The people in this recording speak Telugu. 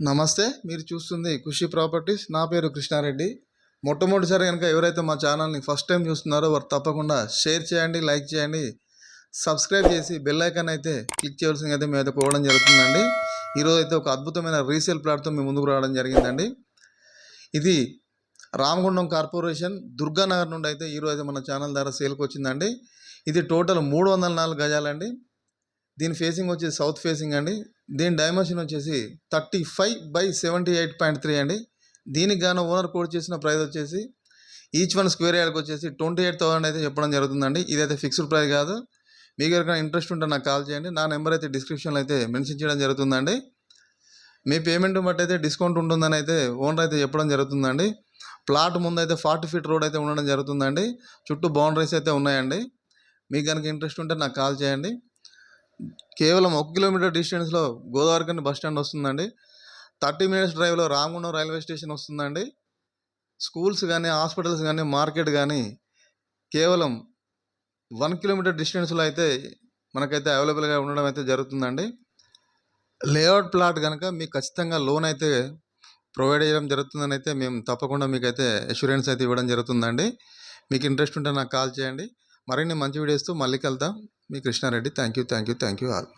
నమస్తే మీరు చూస్తుంది ఖుషి ప్రాపర్టీస్. నా పేరు కృష్ణారెడ్డి. మొట్టమొదటిసారి కనుక ఎవరైతే మా ఛానల్ని ఫస్ట్ టైం చూస్తున్నారో వారు తప్పకుండా షేర్ చేయండి లైక్ చేయండి సబ్స్క్రైబ్ చేసి బెల్ ఐకాన్ అయితే క్లిక్ చేయాల్సింది అయితే మేము అయితే కోవడం జరుగుతుందండి. ఈరోజు అయితే ఒక అద్భుతమైన రీసేల్ ప్లాట్తో మేము ముందుకు రావడం జరిగిందండి. ఇది రామగుండం కార్పొరేషన్ దుర్గానగర్ నుండి అయితే ఈరోజు అయితే మన ఛానల్ ద్వారా సేల్కి వచ్చిందండి. ఇది టోటల్ మూడు వందల నాలుగు గజాలండి. దీని ఫేసింగ్ వచ్చి సౌత్ ఫేసింగ్ అండి. దీని డైమెన్షన్ వచ్చేసి thirty five by seventy eight point three అండి. దీనికి గాను ఓనర్ కోడ్ చేసిన ప్రైస్ వచ్చేసి ఈచ్ వన్ స్క్వేర్ యార్డ్కి వచ్చేసి ట్వంటీ ఎయిట్ థౌసండ్ అయితే చెప్పడం జరుగుతుందండి. ఇదైతే ఫిక్స్డ్ ప్రైస్ కాదు. మీకు ఎవరికైనా ఇంట్రెస్ట్ ఉంటే నాకు కాల్ చేయండి. నా నెంబర్ అయితే డిస్క్రిప్షన్లో అయితే మెన్షన్ చేయడం జరుగుతుందండి. మీ పేమెంట్ బట్టి అయితే డిస్కౌంట్ ఉంటుందని అయితే ఓనర్ అయితే చెప్పడం జరుగుతుందండి. ప్లాట్ ముందు అయితే ఫార్టీ ఫీట్ రోడ్ అయితే ఉండడం జరుగుతుందండి. చుట్టూ బౌండరీస్ అయితే ఉన్నాయండి. మీకు కనుక ఇంట్రెస్ట్ ఉంటే నాకు కాల్ చేయండి. కేవలం ఒక కిలోమీటర్ డిస్టెన్స్లో గోదావరికని బస్ స్టాండ్ వస్తుందండి. థర్టీ మినిట్స్ డ్రైవ్లో రామగుండం రైల్వే స్టేషన్ వస్తుందండి. స్కూల్స్ కానీ హాస్పిటల్స్ కానీ మార్కెట్ కానీ కేవలం వన్ కిలోమీటర్ డిస్టెన్స్లో అయితే మనకైతే అవైలబుల్గా ఉండడం అయితే జరుగుతుందండి. లేఅవుట్ ప్లాట్ కనుక మీకు ఖచ్చితంగా లోన్ అయితే ప్రొవైడ్ చేయడం జరుగుతుందని అయితే మేము తప్పకుండా మీకు అయితే అష్యూరెన్స్ అయితే ఇవ్వడం జరుగుతుందండి. మీకు ఇంట్రెస్ట్ ఉంటే నాకు కాల్ చేయండి. మరిన్ని మంచి వీడియోస్తో మళ్ళీ కలుద్దాం. మీ Krishna Reddy. Thank you thank you thank you all